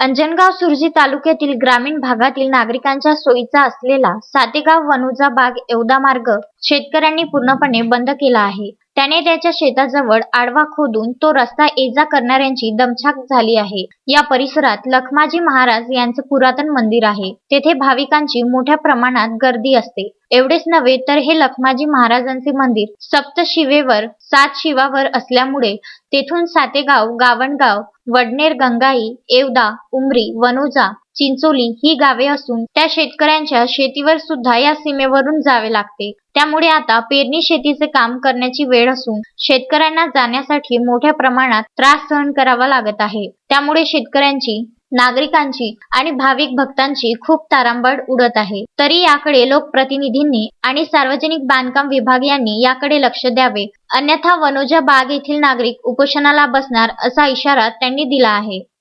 अंजनगाव सुरजी तालुक्यातील ग्रामीण भागातील नागरिकांच्या सोयीचा असलेला सातेगाव वनुजा बाग एवदा मार्ग शेतकऱ्यांनी पूर्णपणे बंद केला आहे. त्याने त्याच्या शेताजवळ आडवा खोदून तो रस्ता एजा करणाऱ्यांची दमछाक झाली आहे. या परिसरात लखमाजी महाराज यांचे पुरातन मंदिर आहे. तेथे भाविकांची मोठ्या प्रमाणात गर्दी असते. एवढेच नव्हे तर हे लखमाजी महाराजांचे मंदिर सप्तशिवेवर सात शिवावर असल्यामुळे तेथून सातेगाव गावणगाव वडनेर गंगाई एवदा उमरी वनोजा चिंचोली ही गावे असून त्या शेतकऱ्यांच्या शेतीवर सुद्धा या सीमेवरून जावे लागते. त्यामुळे आता पेरणी शेतीचे काम करण्याची वेळ असून शेतकऱ्यांना जाण्यासाठी मोठ्या प्रमाणात त्रास सहन करावा लागत आहे. त्यामुळे शेतकऱ्यांची नागरिकांची आणि भाविक भक्तांची खूप तारांबळ उडत आहे. तरी याकडे लोकप्रतिनिधींनी आणि सार्वजनिक बांधकाम विभाग यांनी याकडे लक्ष द्यावे. अन्यथा वनोजा बाग येथील नागरिक उपोषणाला बसणार असा इशारा त्यांनी दिला आहे.